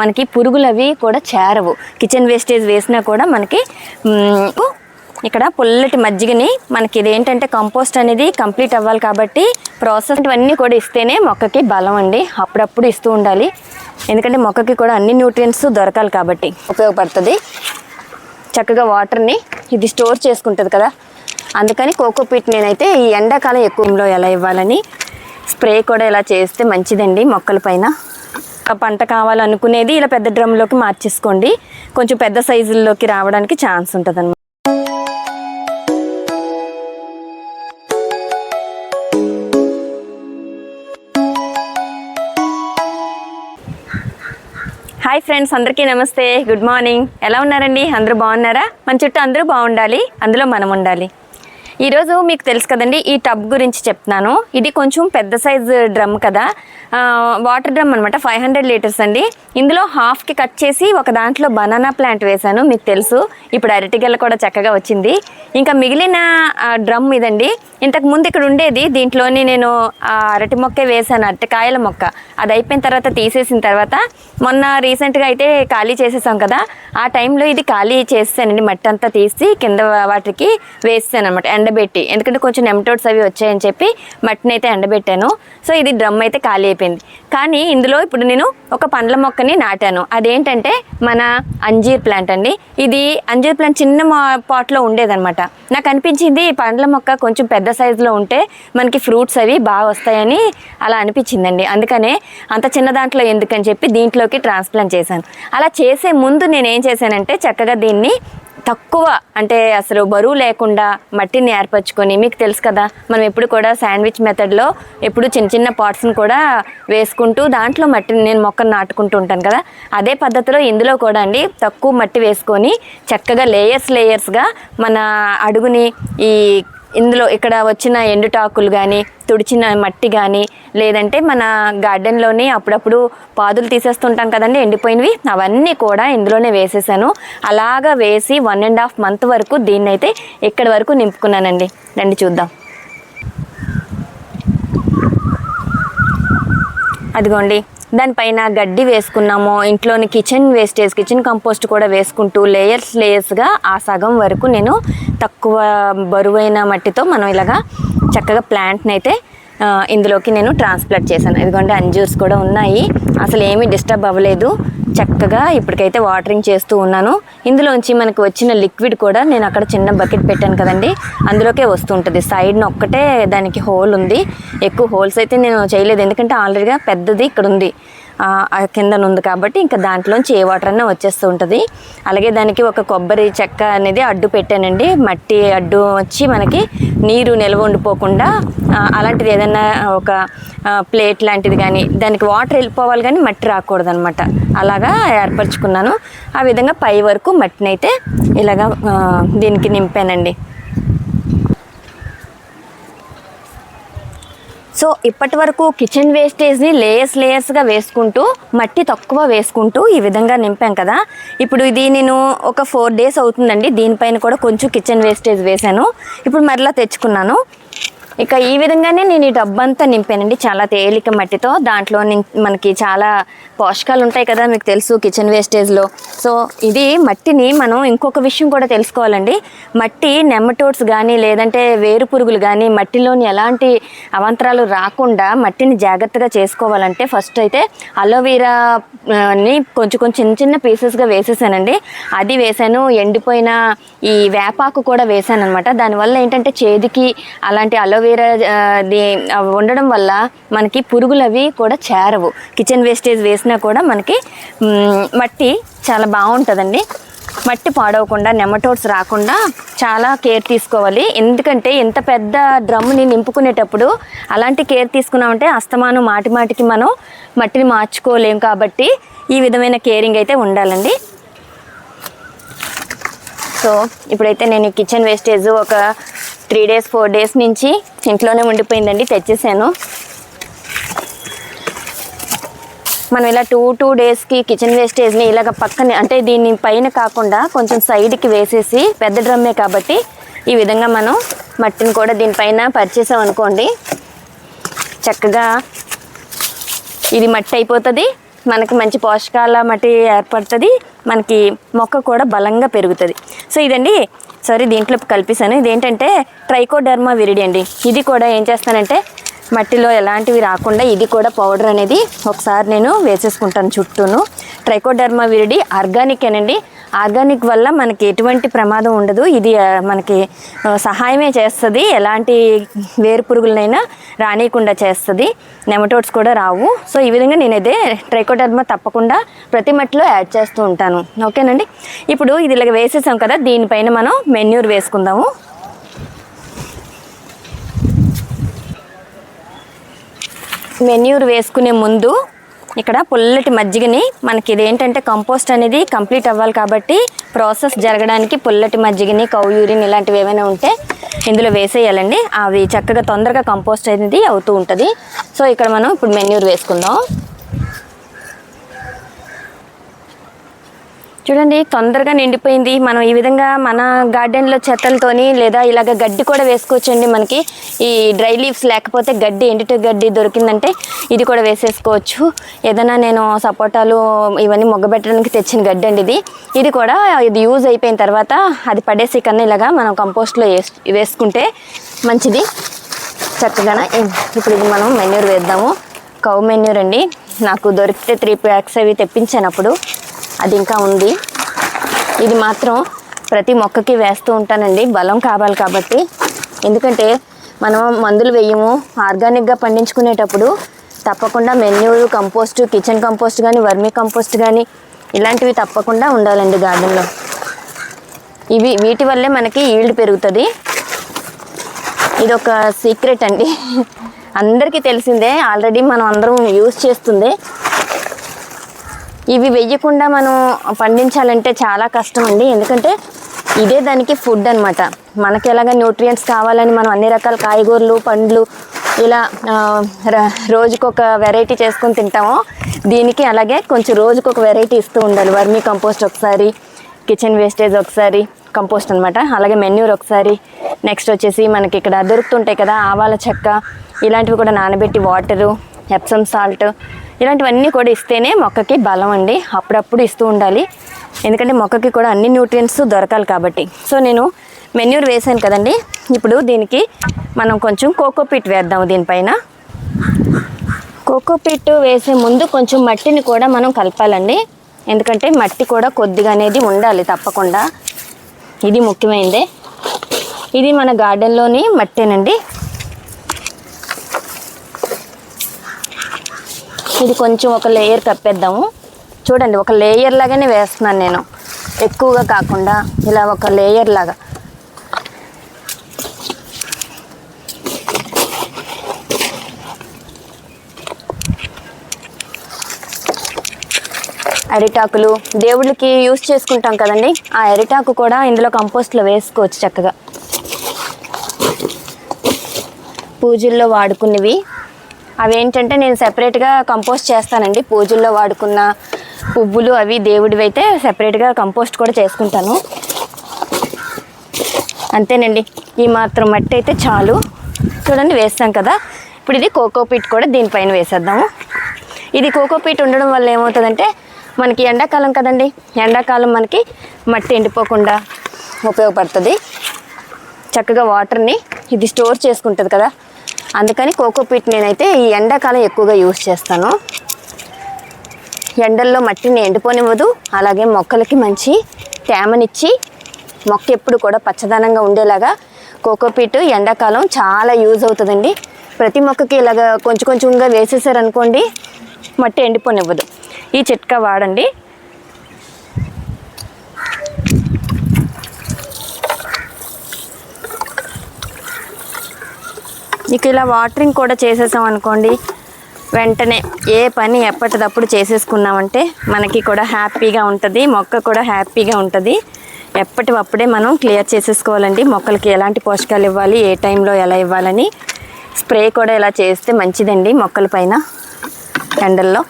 మనకి పురుగులు అవి కూడా చేరవు. కిచెన్ వేస్టేజ్ వేసినా కూడా మనకి ఇక్కడ పుల్లటి మజ్జిగని మనకి ఇదేంటంటే కంపోస్ట్ అనేది కంప్లీట్ అవ్వాలి కాబట్టి ప్రాసెస్ ఇవన్నీ కూడా ఇస్తేనే మొక్కకి బలం అండి. అప్పుడప్పుడు ఇస్తూ ఉండాలి. ఎందుకంటే మొక్కకి కూడా అన్ని న్యూట్రియంట్స్ దొరకాలి కాబట్టి ఉపయోగపడుతుంది. చక్కగా వాటర్ని ఇది స్టోర్ చేసుకుంటుంది కదా. అందుకని కోకోపీట్ నేనైతే ఈ ఎండాకాలం ఎక్కువలో ఎలా ఇవ్వాలని స్ప్రే కూడా ఇలా చేస్తే మంచిదండి మొక్కల పైన. పంట కావాలనుకునేది ఇలా పెద్ద డ్రమ్లోకి మార్చేసుకోండి. కొంచెం పెద్ద సైజుల్లోకి రావడానికి ఛాన్స్ ఉంటుంది హాయ్ ఫ్రెండ్స్ అందరికీ నమస్తే. గుడ్ మార్నింగ్ ఎలా ఉన్నారండి? అందరూ బాగున్నారా? మన చుట్టూ అందరూ బాగుండాలి. అందులో మనం ఉండాలి. ఈరోజు మీకు తెలుసు కదండి ఈ టబ్ గురించి చెప్తున్నాను. ఇది కొంచెం పెద్ద సైజ్ డ్రమ్ కదా. వాటర్ డ్రమ్ అనమాట ఫైవ్ హండ్రెడ్ లీటర్స్ అండి. ఇందులో హాఫ్కి కట్ చేసి ఒక దాంట్లో బనానా ప్లాంట్ వేశాను మీకు తెలుసు. ఇప్పుడు అరటిగెల కూడా చక్కగా వచ్చింది. ఇంకా మిగిలిన డ్రమ్ ఇదండి. ఇంతకు ముందు ఇక్కడ ఉండేది దీంట్లోని నేను అరటి మొక్కే వేశాను అరటికాయల మొక్క. అది అయిపోయిన తర్వాత తీసేసిన తర్వాత మొన్న రీసెంట్గా అయితే ఖాళీ చేసేసాం కదా. ఆ టైంలో ఇది ఖాళీ చేస్తానండి మట్టి అంతా తీసి కింద వాటికి వేస్తాను అనమాట ఎండబెట్టి ఎందుకంటే కొంచెం నెమటోడ్స్ అవి వచ్చాయని చెప్పి మట్టిని అయితే ఎండబెట్టాను. సో ఇది డ్రమ్ అయితే ఖాళీ అయిపోయింది. కానీ ఇందులో ఇప్పుడు నేను ఒక పండ్ల మొక్కని నాటాను. అదేంటంటే మన అంజీర్ ప్లాంట్ అండి. ఇది అంజీర్ ప్లాంట్ చిన్న మా- పాట్లో ఉండేదన్నమాట. నాకు అనిపించింది ఈ పండ్ల మొక్క కొంచెం పెద్ద సైజులో ఉంటే మనకి ఫ్రూట్స్ అవి బాగా వస్తాయని అలా అనిపించిందండి. అందుకనే అంత చిన్న దాంట్లో ఎందుకని చెప్పి దీంట్లోకి ట్రాన్స్ప్లాంట్ చేశాను. అలా చేసే ముందు నేను ఏం చేశానంటే చక్కగా దీన్ని తక్కువ అంటే అసలు బరువు లేకుండా మట్టిని ఏర్పరచుకొని మీకు తెలుసు కదా మనం ఎప్పుడు కూడా శాండ్విచ్ మెథడ్లో ఎప్పుడు చిన్న చిన్న పాట్స్ని కూడా వేసుకుంటూ దాంట్లో మట్టిని నేను మొక్కను నాటుకుంటూ ఉంటాను కదా అదే పద్ధతిలో ఇందులో కూడా అండి తక్కువ మట్టి వేసుకొని చక్కగా లేయర్స్ లేయర్స్గా మన అడుగుని ఈ ఇందులో ఇక్కడ వచ్చిన ఎండుటాకులు కానీ తుడిచిన మట్టి కానీ లేదంటే మన గార్డెన్లోని అప్పుడప్పుడు పాదులు తీసేస్తుంటాం కదండి ఎండిపోయినవి అవన్నీ కూడా ఇందులోనే వేసేసాను. అలాగా వేసి వన్ అండ్ హాఫ్ మంత్ వరకు దీన్నైతే ఇక్కడ ఇక్కడి వరకు నింపుకున్నానండి. రండి చూద్దాం. అదిగోండి దానిపైన గడ్డి వేసుకున్నాము. ఇంట్లోని కిచెన్ వేస్టేజ్ కిచెన్ కంపోస్ట్ కూడా వేసుకుంటూ లేయర్స్ లేయర్స్గా ఆ సగం వరకు నేను తక్కువ బరువైన మట్టితో మనం ఇలాగా చక్కగా ప్లాంట్ని అయితే ఇందులోకి నేను ట్రాన్స్ప్లాంట్ చేశాను. ఇదిగోండి అంజూర్స్ కూడా ఉన్నాయి. అసలు ఏమీ డిస్టర్బ్ అవ్వలేదు. చక్కగా ఇప్పటికైతే వాటరింగ్ చేస్తూ ఉన్నాను. ఇందులోంచి మనకు వచ్చిన లిక్విడ్ కూడా నేను అక్కడ చిన్న బకెట్ పెట్టాను కదండి. అందులోకే వస్తుంటుంది. సైడ్న ఒక్కటే దానికి హోల్ ఉంది. ఎక్కువ హోల్స్ అయితే నేను చేయలేదు. ఎందుకంటే ఆల్రెడీగా పెద్దది ఇక్కడ ఉంది కిందన కింద ఉంది కాబట్టి ఇంకా దాంట్లోంచి ఏ వాటర్ అన్నా వచ్చేస్తూ ఉంటుంది అలాగే దానికి ఒక కొబ్బరి చెక్క అనేది అడ్డు పెట్టానండి. మట్టి అడ్డు వచ్చి మనకి నీరు నిల్వ ఉండిపోకుండా అలాంటిది ఏదైనా ఒక ప్లేట్ లాంటిది కానీ దానికి వాటర్ వెళ్ళిపోవాలి కానీ మట్టి రాకూడదు అనమాట అలాగా ఏర్పరచుకున్నాను. ఆ విధంగా పై వరకు మట్టిని అయితే ఇలాగా దీనికి నింపానండి. సో ఇప్పటి వరకు కిచెన్ వేస్టేజ్ని లేయర్స్ లేయర్స్గా వేసుకుంటూ మట్టి తక్కువ వేసుకుంటూ ఈ విధంగా నింపాం కదా. ఇప్పుడు ఇది నేను ఒక ఫోర్ డేస్ అవుతుందండి. దీనిపైన కూడా కొంచెం కిచెన్ వేస్టేజ్ వేశాను. ఇప్పుడు మరలా తెచ్చుకున్నాను. ఇక ఈ విధంగానే నేను ఈ డబ్బంతా నింపానండి. చాలా తేలిక మట్టితో. దాంట్లో మనకి చాలా పోషకాలు ఉంటాయి కదా మీకు తెలుసు కిచెన్ వేస్టేజ్లో సో ఇది మట్టిని మనం ఇంకొక విషయం కూడా తెలుసుకోవాలండి. మట్టి నెమటోడ్స్ కానీ లేదంటే వేరు పురుగులు కానీ మట్టిలోని ఎలాంటి అవంతరాలు రాకుండా మట్టిని జాగ్రత్తగా చేసుకోవాలంటే ఫస్ట్ అయితే అలోవీరాని కొంచెం కొంచెం చిన్న చిన్న పీసెస్గా వేసేసానండి. అది వేసాను. ఎండిపోయిన ఈ వేపాకు కూడా వేసాను అనమాట దానివల్ల ఏంటంటే చేదికి అలాంటి అలోవీరా ఆ, ఉండడం వల్ల మనకి పురుగులు అవి కూడా చేరవు. కిచెన్ వేస్టేజ్ వేసినా కూడా మనకి మట్టి చాలా బాగుంటుందండి. మట్టి పాడవకుండా నెమటోడ్స్ రాకుండా చాలా కేర్ తీసుకోవాలి. ఎందుకంటే ఇంత పెద్ద డ్రమ్ని నింపుకునేటప్పుడు అలాంటి కేర్ తీసుకున్నామంటే అస్తమానం మాటి మాటికి మనం మట్టిని మార్చుకోలేం కాబట్టి ఈ విధమైన కేరింగ్ అయితే ఉండాలండి. సో ఇప్పుడైతే నేను కిచెన్ వేస్టేజ్ ఒక త్రీ డేస్ ఫోర్ డేస్ నుంచి ఇంట్లోనే ఉండిపోయిందండి తెచ్చేసాను. మనం ఇలా టూ టూ డేస్కి కిచెన్ వేస్టేజ్ని ఇలాగ పక్కన అంటే దీన్ని పైన కాకుండా కొంచెం సైడ్కి వేసేసి పెద్ద డ్రమ్మే కాబట్టి ఈ విధంగా మనం మట్టిని కూడా దీనిపైన పరిచేసాం అనుకోండి. చక్కగా ఇది మట్టి అయిపోతుంది మనకి మంచి పోషకాల మట్టి ఏర్పడుతుంది మనకి మొక్క కూడా బలంగా పెరుగుతుంది. సో ఇదండి సారీ దీంట్లో కల్పిస్తాను ఇదేంటంటే ట్రైకోడర్మా విరిడి అండి. ఇది కూడా ఏం చేస్తానంటే మట్టిలో ఎలాంటివి రాకుండా ఇది కూడా పౌడర్ అనేది ఒకసారి నేను వేసేసుకుంటాను చుట్టూను. ట్రైకోడర్మా విరిడి ఆర్గానిక్ ఏనండి ఆర్గానిక్ వల్ల మనకి ఎటువంటి ప్రమాదం ఉండదు. ఇది మనకి సహాయమే చేస్తుంది. ఎలాంటి వేరు పురుగులనైనా రానియకుండా చేస్తుంది. నెమటోడ్స్ కూడా రావు. సో ఈ విధంగా నేను నేనైతే ట్రైకోడర్మా తప్పకుండా ప్రతి మట్టిలో యాడ్ చేస్తూ ఉంటాను. ఓకేనండి? ఇప్పుడు ఇది ఇలాగ వేసేసాం కదా దీనిపైన మనం మెన్యూర్ వేసుకుందాము. మెన్యూర్ వేసుకునే ముందు ఇక్కడ పుల్లటి మజ్జిగని మనకి ఇదేంటంటే కంపోస్ట్ అనేది కంప్లీట్ అవ్వాలి కాబట్టి ప్రాసెస్ జరగడానికి పుల్లటి మజ్జిగని కౌ యూరిన్ ఇలాంటివి ఏమైనా ఉంటే ఇందులో వేసేయాలండి. అవి చక్కగా తొందరగా కంపోస్ట్ అనేది అవుతూ ఉంటుంది. సో ఇక్కడ మనం ఇప్పుడు మెన్యూర్ వేసుకుందాం. చూడండి తొందరగా నిండిపోయింది. మనం ఈ విధంగా మన గార్డెన్లో చెత్తలతోని లేదా ఇలాగ గడ్డి కూడా వేసుకోవచ్చండి మనకి. ఈ డ్రై లీవ్స్ లేకపోతే గడ్డి ఎండిట గడ్డి దొరికిందంటే ఇది కూడా వేసేసుకోవచ్చు. ఏదైనా నేను సపోటాలు ఇవన్నీ మొగ్గబెట్టడానికి తెచ్చిన గడ్డి అండి ఇది. ఇది కూడా ఇది యూజ్ అయిపోయిన తర్వాత అది పడేసి కన్నా ఇలాగా మనం కంపోస్ట్లో వేస్ వేసుకుంటే మంచిది. చక్కగా ఇప్పుడు ఇది మనం మెన్యూర్ వేద్దాము. కౌ మెన్యూర్ అండి. నాకు దొరికితే త్రీ ప్యాక్స్ అవి తెప్పించాను అప్పుడు. అది ఇంకా ఉంది. ఇది మాత్రం ప్రతి మొక్కకి వేస్తూ ఉంటానండి. బలం కావాలి కాబట్టి. ఎందుకంటే మనం మందులు వేయము ఆర్గానిక్గా పండించుకునేటప్పుడు తప్పకుండా మెన్యూర్ కంపోస్ట్ కిచెన్ కంపోస్ట్ కానీ వర్మీ కంపోస్ట్ కానీ ఇలాంటివి తప్పకుండా ఉండాలండి గార్డెన్లో. ఇవి వీటి వల్లే మనకి ఈల్డ్ పెరుగుతుంది. ఇది ఒక సీక్రెట్ అండి. అందరికీ తెలిసిందే ఆల్రెడీ మనం అందరం యూజ్ చేస్తుంది ఇవి వెయ్యకుండా మనం పండించాలంటే చాలా కష్టం అండి ఎందుకంటే ఇదే దానికి ఫుడ్ అనమాట మనకి ఎలాగ న్యూట్రియంట్స్ కావాలని మనం అన్ని రకాల కాయగూరలు పండ్లు ఇలా రోజుకొక వెరైటీ చేసుకొని తింటామో దీనికి అలాగే కొంచెం రోజుకొక వెరైటీ ఇస్తూ ఉండాలి. వర్మీ కంపోస్ట్ ఒకసారి కిచెన్ వేస్టేజ్ ఒకసారి కంపోస్ట్ అనమాట అలాగే మెన్యూర్ ఒకసారి. నెక్స్ట్ వచ్చేసి మనకి ఇక్కడ దొరుకుతుంటాయి కదా ఆవాల చెక్క ఇలాంటివి కూడా నానబెట్టి వాటరు ఎప్సమ్ సాల్ట్ ఇలాంటివన్నీ కూడా ఇస్తేనే మొక్కకి బలం అండి. అప్పుడప్పుడు ఇస్తూ ఉండాలి. ఎందుకంటే మొక్కకి కూడా అన్ని న్యూట్రియంట్స్ దొరకాలి కాబట్టి. సో నేను మెన్యూర్ వేసాను కదండి. ఇప్పుడు దీనికి మనం కొంచెం కోకోపీట్ వేద్దాము దీనిపైన. కోకోపీట్ వేసే ముందు కొంచెం మట్టిని కూడా మనం కలపాలండి. ఎందుకంటే మట్టి కూడా కొద్దిగా అనేది ఉండాలి తప్పకుండా. ఇది ముఖ్యమైనదే. ఇది మన గార్డెన్లోని మట్టేనండి. ఇది కొంచెం ఒక లేయర్ కప్పేద్దాము. చూడండి ఒక లేయర్ లాగానే వేస్తున్నాను నేను. ఎక్కువగా కాకుండా ఇలా ఒక లేయర్ లాగా. అరిటాకులు దేవుళ్ళకి యూస్ చేసుకుంటాం కదండి. ఆ అరిటాకు కూడా ఇందులో కంపోస్ట్లో వేసుకోవచ్చు చక్కగా. పూజల్లో వాడుకునేవి అవేంటంటే నేను సెపరేట్గా కంపోస్ట్ చేస్తానండి. పూజల్లో వాడుకున్న పువ్వులు అవి దేవుడివి అయితే సెపరేట్గా కంపోస్ట్ కూడా చేసుకుంటాను. అంతేనండి. ఈ మాత్రం మట్టి అయితే చాలు. చూడండి వేస్తాం కదా. ఇప్పుడు ఇది కోకోపీట్ కూడా దీనిపైన వేసేద్దాము. ఇది కోకోపీట్ ఉండడం వల్ల ఏమవుతుందంటే మనకి ఎండాకాలం కదండి. ఎండాకాలం మనకి మట్టి ఎండిపోకుండా ఉపయోగపడుతుంది. చక్కగా వాటర్ని ఇది స్టోర్ చేసుకుంటుంది కదా. అందుకని కోకోపీట్ నేనైతే ఈ ఎండాకాలం ఎక్కువగా యూస్ చేస్తాను. ఎండల్లో మట్టిని ఎండిపోనివ్వదు అలాగే మొక్కలకి మంచి తేమనిచ్చి మొక్క ఎప్పుడు కూడా పచ్చదనంగా ఉండేలాగా కోకోపీట్ ఎండాకాలం చాలా యూజ్ అవుతుందండి. ప్రతి మొక్కకి ఇలాగ కొంచెం కొంచెంగా వేసేసారనుకోండి మట్టి ఎండిపోనివ్వదు. ఈ చిట్కా వాడండి. ఇక ఇలా వాటరింగ్ కూడా చేసేసాం అనుకోండి వెంటనే ఏ పని ఎప్పటిదప్పుడు చేసేసుకున్నామంటే మనకి కూడా హ్యాపీగా ఉంటుంది మొక్క కూడా హ్యాపీగా ఉంటుంది. ఎప్పటివప్పుడే మనం క్లియర్ చేసేసుకోవాలండి. మొక్కలకి ఎలాంటి పోషకాలు ఇవ్వాలి ఏ టైంలో ఎలా ఇవ్వాలని. స్ప్రే కూడా ఇలా చేస్తే మంచిదండి మొక్కల పైన ఎండల్లో.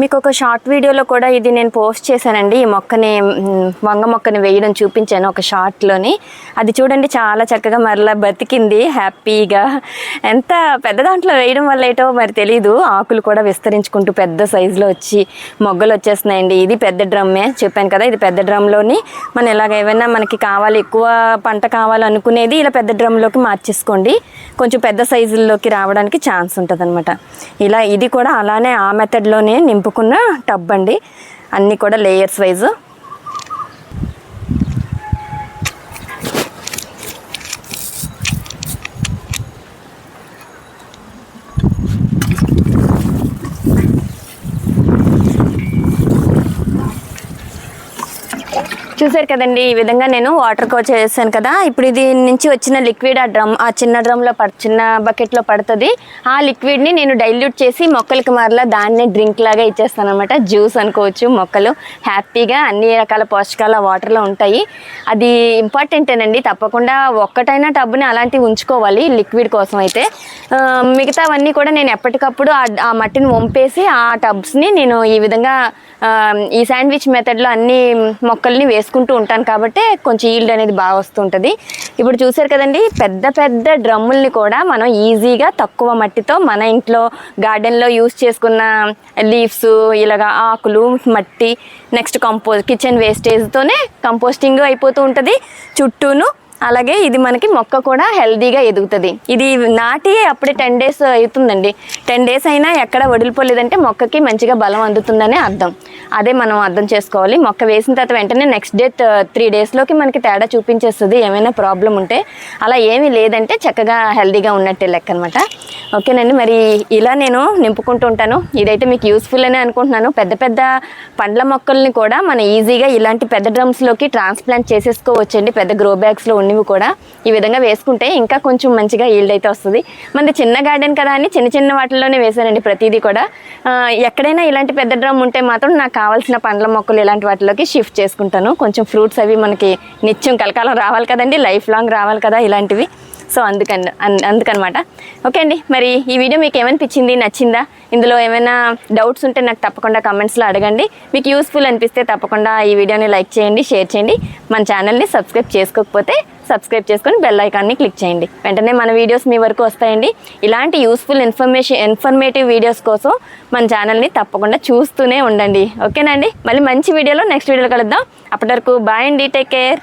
మీకు ఒక షార్ట్ వీడియోలో కూడా ఇది నేను పోస్ట్ చేశానండి. ఈ మొక్కని వంగ మొక్కని వేయడం చూపించాను ఒక షార్ట్లోని అది చూడండి చాలా చక్కగా మరలా బతికింది హ్యాపీగా. ఎంత పెద్ద దాంట్లో వేయడం వల్ల ఏటో మరి తెలీదు. ఆకులు కూడా విస్తరించుకుంటూ పెద్ద సైజులో వచ్చి మొగ్గలు వచ్చేస్తున్నాయండి. ఇది పెద్ద డ్రమ్మే చెప్పాను కదా ఇది పెద్ద డ్రమ్లోని మనం ఇలాగ ఏమైనా మనకి కావాలి ఎక్కువ పంట కావాలనుకునేది ఇలా పెద్ద డ్రమ్లోకి మార్చేసుకోండి. కొంచెం పెద్ద సైజుల్లోకి రావడానికి ఛాన్స్ ఉంటుంది ఇలా ఇది కూడా అలానే ఆ మెథడ్లోనే నింపు నింపుకున్న టబ్ అండి. అన్నీ కూడా లేయర్స్ వైజ్ చూసారు కదండి ఈ విధంగా నేను వాటర్ కోచ్ చేశాను కదా. ఇప్పుడు ఇది నుంచి వచ్చిన లిక్విడ్ ఆ డ్రమ్ ఆ చిన్న డ్రమ్లో పడ చిన్న బకెట్లో పడుతుంది. ఆ లిక్విడ్ని నేను డైల్యూట్ చేసి మొక్కలకి మరలా దాన్ని డ్రింక్ లాగా ఇచ్చేస్తాను అనమాట జ్యూస్ అనుకోవచ్చు మొక్కలు. హ్యాపీగా అన్ని రకాల పోషకాల వాటర్లో ఉంటాయి. అది ఇంపార్టెంటేనండి తప్పకుండా ఒక్కటైనా టబ్ని అలాంటివి ఉంచుకోవాలి లిక్విడ్ కోసం అయితే. మిగతావన్నీ కూడా నేను ఎప్పటికప్పుడు ఆ మట్టిని వంపేసి ఆ టబ్స్ని నేను ఈ విధంగా ఈ శాండ్విచ్ మెథడ్లో అన్ని మొక్కల్ని వేసుకుంటూ ఉంటాను కాబట్టి కొంచెం ఈల్డ్ అనేది బాగా వస్తుంటుంది. ఇప్పుడు చూసారు కదండి పెద్ద పెద్ద డ్రమ్ముల్ని కూడా మనం ఈజీగా తక్కువ మట్టితో మన ఇంట్లో గార్డెన్లో యూస్ చేసుకున్న లీవ్స్ ఇలాగా ఆకులు మట్టి నెక్స్ట్ కంపోజ్ కిచెన్ వేస్టేజ్తోనే కంపోస్టింగ్ అయిపోతూ ఉంటుంది. చుట్టూను అలాగే ఇది మనకి మొక్క కూడా హెల్దీగా ఎదుగుతుంది. ఇది నాటి అప్పుడే టెన్ డేస్ అవుతుందండి. టెన్ డేస్ అయినా ఎక్కడ వడిలిపోలేదంటే మొక్కకి మంచిగా బలం అందుతుందనే అర్థం. అదే మనం అర్థం చేసుకోవాలి. మొక్క వేసిన తర్వాత వెంటనే నెక్స్ట్ డే త్రీ డేస్లోకి మనకి తేడా చూపించేస్తుంది. ఏమైనా ప్రాబ్లం ఉంటే అలా ఏమీ లేదంటే చక్కగా హెల్దీగా ఉన్నట్టే లెక్క అనమాట ఓకేనండి మరి ఇలా నేను నింపుకుంటూ ఉంటాను. ఇదైతే మీకు యూస్ఫుల్ అనే అనుకుంటున్నాను. పెద్ద పెద్ద పండ్ల మొక్కల్ని కూడా మనం ఈజీగా ఇలాంటి పెద్ద డ్రమ్స్లోకి ట్రాన్స్ప్లాంట్ చేసేసుకోవచ్చండి. పెద్ద గ్రో బ్యాగ్స్లో ఉన్నవి కూడా ఈ విధంగా వేసుకుంటే ఇంకా కొంచెం మంచిగా ఈల్డ్ అయితే వస్తుంది. మనది చిన్న గార్డెన్ కదా అని చిన్న చిన్న వాటిల్లోనే వేసానండి ప్రతిదీ కూడా. ఎక్కడైనా ఇలాంటి పెద్ద డ్రమ్ ఉంటే మాత్రం నాకు కావాల్సిన పండ్ల మొక్కలు ఇలాంటి వాటిలోకి షిఫ్ట్ చేసుకుంటాను. కొంచెం ఫ్రూట్స్ అవి మనకి నిత్యం కలకాలం రావాలి కదండి లైఫ్ లాంగ్ రావాలి కదా ఇలాంటివి. సో అందుకని అన్- అందుకనమాట. ఓకే అండి మరి ఈ వీడియో మీకు ఏమనిపించింది? నచ్చిందా? ఇందులో ఏమైనా డౌట్స్ ఉంటే నాకు తప్పకుండా కమెంట్స్లో అడగండి. మీకు యూస్ఫుల్ అనిపిస్తే తప్పకుండా ఈ వీడియోని లైక్ చేయండి షేర్ చేయండి. మన ఛానల్ని సబ్స్క్రైబ్ చేసుకోకపోతే సబ్స్క్రైబ్ చేసుకొని బెల్ ఐకాన్ని క్లిక్ చేయండి. వెంటనే మన వీడియోస్ మీ వరకు వస్తాయండి. ఇలాంటి యూస్ఫుల్ ఇన్ఫర్మేషన్ ఇన్ఫర్మేటివ్ వీడియోస్ కోసం మన ఛానల్ని తప్పకుండా చూస్తూనే ఉండండి. ఓకేనండి మళ్ళీ మంచి వీడియోలో నెక్స్ట్ వీడియోలో కలుద్దాం. అప్పటి వరకు బాయ్ అండి టేక్ కేర్.